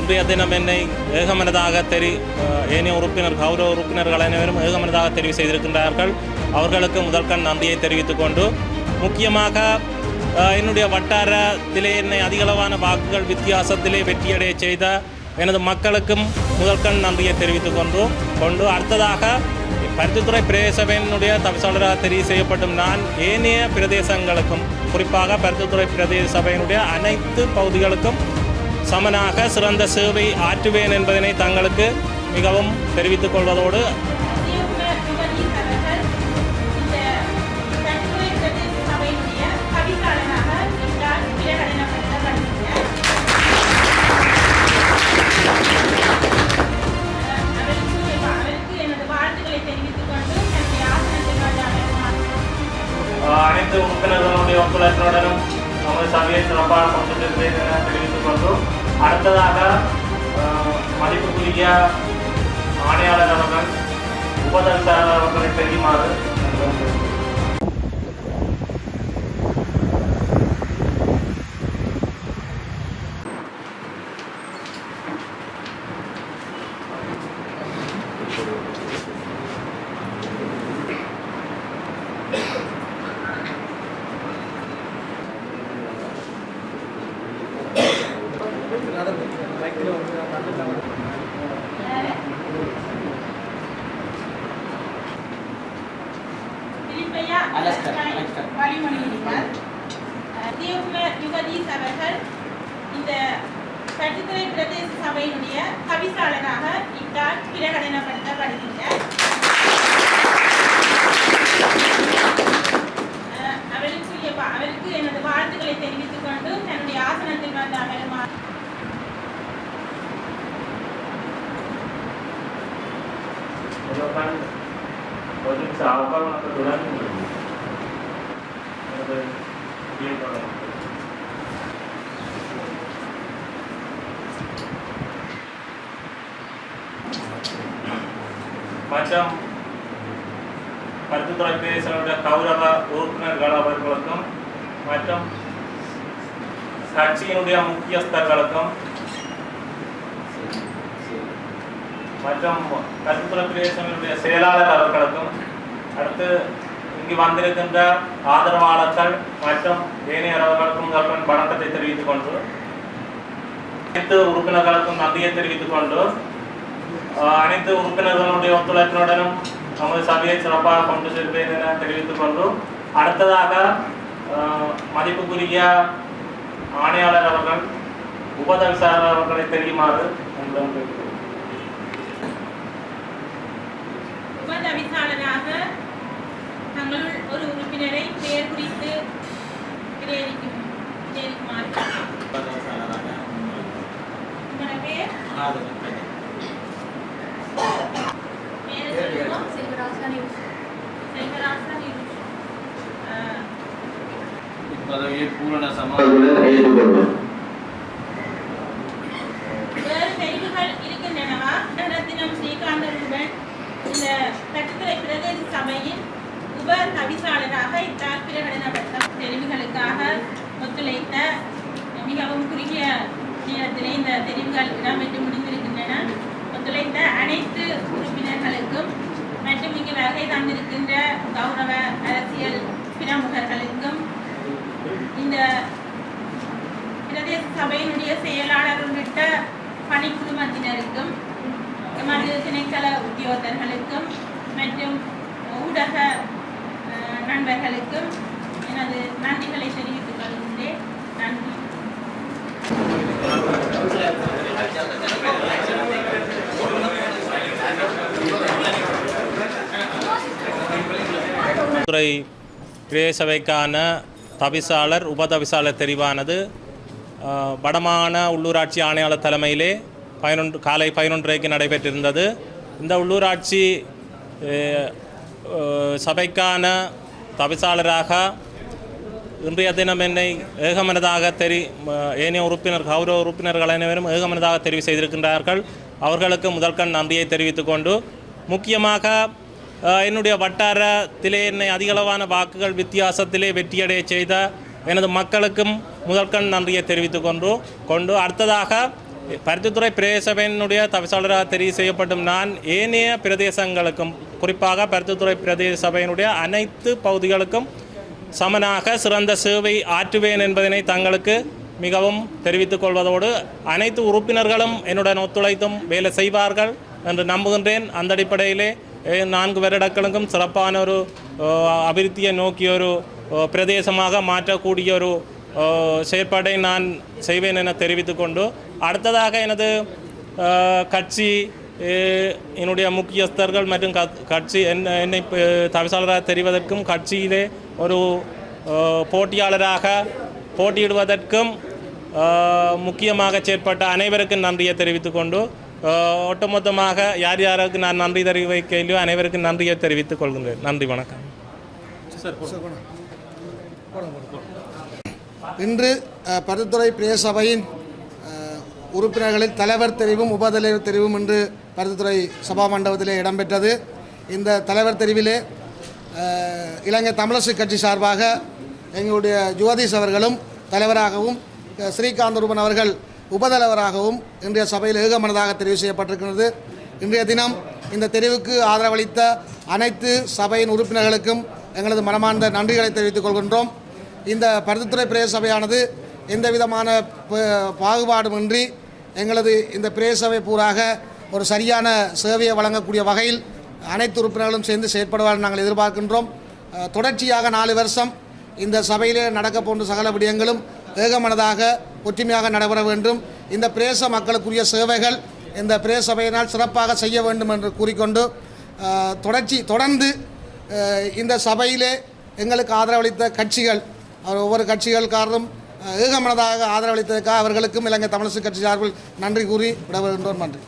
இன்றைய தினம் என்னை ஏகமனதாக தெரி ஏனைய உறுப்பினர் கௌரவ உறுப்பினர்கள் அனைவரும் ஏகமனதாக தெரிவு செய்திருக்கின்றார்கள் அவர்களுக்கு முதற்கண் நன்றியை தெரிவித்துக் கொண்டு முக்கியமாக என்னுடைய வட்டாரத்திலே என்னை அதிகளவான வாக்குகள் வித்தியாசத்திலே வெற்றியடைய செய்த எனது மக்களுக்கும் முதற்கண் நன்றியை தெரிவித்துக் கொண்டு கொண்டு அடுத்ததாக பருத்தித்துறை பிரதேச சபையினுடைய தவிசாளராக தெரிவு செய்யப்படும் நான் ஏனைய பிரதேசங்களுக்கும் குறிப்பாக பருத்தித்துறை பிரதேச சபையினுடைய அனைத்து பகுதிகளுக்கும் சமனாக சிறந்த சேவை ஆற்றுவேன் என்பதனை தங்களுக்கு மிகவும் தெரிவித்துக் கொள்வதோடு அனைத்து உறுப்பினர்களுடைய ஒத்துழைப்புடனும் நமது சபையை சிறப்பாக கொண்டு தெரிவித்துக் கொண்டோம் அடுத்ததாக மதிப்புக்குரிய ஆணையாளர் அவர்கள் உபதவிசாளர் அவர்களை தெரியுமாறு அஹ் தியோகுமர் யுகதீஸ் அவர்கள் இந்த பட்டுத்துறை பிரதேச சபையினுடைய கவிசாளராக இத்தால் பிரகடனப்படுத்தப்படுகின்றார் அஹ் அவருக்குரிய அவருக்கு எனது வாழ்த்துக்களை தெரிவித்துக் கொண்டு தன்னுடைய ஆசனத்தில் வந்து Wajib sahabat atau tulang Dia Paruthithurai பிரதேசனுடைய கௌரவ உறுப்பினர்கள் அவர்களுக்கும் மற்றும் கட்சியினுடைய முக்கியஸ்தர்களுக்கும் மற்றும் கருத்துப்புற பிரதேசங்களுடைய செயலாளர் அவர்களுக்கும் அடுத்து இங்கு வந்திருக்கின்ற ஆதரவாளர்கள் மற்றும் ஏனையவர்களுக்கும் உங்களுடன் வணக்கத்தை தெரிவித்துக் கொண்டு அனைத்து உறுப்பினர்களுக்கும் நன்றியை தெரிவித்துக் கொண்டு அனைத்து உறுப்பினர்களுடைய ஒத்துழைப்பினுடனும் நமது சபையை சிறப்பாக கொண்டு செல்வேன் என தெரிவித்துக் கொண்டு அடுத்ததாக மதிப்புக்குரிய ஆணையாளர் அவர்கள் உபதவிசாளர் அவர்களை தெரியுமாறு உங்களிடம் கேட்டுக்கொள்கிறேன். உபதவிசாளராக இப்பதவியை பூரண ஏற்றுக்கொள்வோம் வேறு தெரிவுகள் இருக்கின்றனவா இந்த கட்டுத்துறை பிரதேச சபையின் உப தவிசாளராக இத்தால் தெரிவுகளுக்காக ஒத்துழைத்த மிகவும் குறுகிய நேரத்திலே இந்த தெரிவுகள் இடம்பெற்று முடிந்திருக்கின்றன ஒத்துழைத்த அனைத்து உறுப்பினர்களுக்கும் மற்றும் இங்கு வருகை தந்திருக்கின்ற கௌரவ அரசியல் பிரமுகர்களுக்கும் இந்த பிரதேச சபையினுடைய செயலாளர் உள்ளிட்ட பணிக்குழுமத்தினருக்கும் எமது திணைக்கள உத்தியோகத்தர்களுக்கும் மற்றும் ஊடக நண்பர்களுக்கும் எனது நன்றிகளை தெரிவித்துக் கொள்கின்றேன். நன்றி. துறை பிரதேசபைக்கான தவிசாளர் உபதவிசாளர் தெரிவானது. வடமான உள்ளூராட்சி ஆணையாளர் தலைமையிலே பதினொன்று காலை பதினொன்றரைக்கு நடைபெற்றிருந்தது. இந்த உள்ளூராட்சி சபைக்கான தவிசாளராக இன்றைய தினம் என்னை ஏகமனதாக தெரி ஏனைய உறுப்பினர் கௌரவ உறுப்பினர்கள் அனைவரும் ஏகமனதாக தெரிவு செய்திருக்கின்றார்கள். அவர்களுக்கு முதல்கண் நன்றியை தெரிவித்துக்கொண்டு முக்கியமாக என்னுடைய வட்டாரத்திலே என்னை அதிகளவான வாக்குகள் வித்தியாசத்திலே வெற்றியடைய செய்த எனது மக்களுக்கும் முதற்கண் நன்றியை தெரிவித்துக் கொண்டு கொண்டு அடுத்ததாக பருத்தித்துறை பிரதேசபையினுடைய தவிசாளராக தெரிவு செய்யப்படும் நான் ஏனைய பிரதேசங்களுக்கும் குறிப்பாக பருத்தித்துறை பிரதேச சபையினுடைய அனைத்து பகுதிகளுக்கும் சமனாக சிறந்த சேவை ஆற்றுவேன் என்பதனை தங்களுக்கு மிகவும் தெரிவித்துக் கொள்வதோடு அனைத்து உறுப்பினர்களும் என்னுடன் ஒத்துழைத்தும் வேலை செய்வார்கள் என்று நம்புகின்றேன். அந்த அடிப்படையிலே நான்கு வருடங்களுக்கும் சிறப்பான ஒரு அபிவிருத்தியை நோக்கிய ஒரு பிரதேசமாக மாற்றக்கூடிய ஒரு அஹ், செயற்பாட்டை நான் செய்வேன் என தெரிவித்துக்கொண்டு அடுத்ததாக எனது கட்சி என்னுடைய முக்கியஸ்தர்கள் மற்றும் கட்சி என்ன என்னை தவிசாளராக தெரிவதற்கும் கட்சியிலே ஒரு போட்டியாளராக போட்டியிடுவதற்கும் முக்கியமாக செயற்பட்ட அனைவருக்கும் நன்றியை தெரிவித்துக்கொண்டு ஒட்டுமொத்தமாக யார் யாருக்கு நான் நன்றி தெரிவிக்கையிலையோ அனைவருக்கும் நன்றியை தெரிவித்துக் கொள்கின்றேன். நன்றி வணக்கம். இன்று பருத்துறை பிரதேச சபையின் அஹ், உறுப்பினர்களில் தலைவர் தெரிவும் உபதலைவர் தெரிவும் இன்று பருத்துறை சபா மண்டபத்திலே இடம்பெற்றது. இந்த தலைவர் தெரிவிலே இலங்கை தமிழரசு கட்சி சார்பாக எங்களுடைய ஜோதிஷ் அவர்களும் தலைவராகவும் அஹ், ஸ்ரீகாந்த் ரூபன் அவர்கள் உபதலைவராகவும் இன்றைய சபையில் ஏகமனதாக தெரிவு செய்யப்பட்டிருக்கிறது. இன்றைய தினம் இந்த தெரிவுக்கு ஆதரவளித்த அனைத்து சபையின் உறுப்பினர்களுக்கும் எங்களது மனமார்ந்த நன்றிகளை தெரிவித்துக் கொள்கின்றோம். இந்த பருத்தித்துறை பிரதேச சபையானது எந்த விதமான ப- பாகுபாடுமின்றி எங்களது இந்த பிரதேச சபை பூராக ஒரு சரியான சேவையை வழங்கக்கூடிய வகையில் அனைத்து உறுப்பினர்களும் சேர்ந்து செயற்படுவார்கள் நாங்கள் எதிர்பார்க்கின்றோம். தொடர்ச்சியாக நாலு வருஷம் இந்த சபையிலே நடக்க போன்ற சகல விடயங்களும் ஏகமனதாக ஒற்றுமையாக நடைபெற வேண்டும். இந்த பிரேச மக்களுக்குரிய சேவைகள் இந்த பிரேச சபையினால் சிறப்பாக செய்ய வேண்டும் என்று கூறிக்கொண்டு தொடர்ச்சி தொடர்ந்து இந்த சபையிலே எங்களுக்கு ஆதரவளித்த கட்சிகள் அவர் ஒவ்வொரு கட்சிகளுக்காரரும் ஏகமனதாக ஆதரவளித்ததற்காக அவர்களுக்கும் இலங்கை தமிழரசு கட்சி சார்பில் நன்றி கூறி விடவருகின்றோம் நன்றி.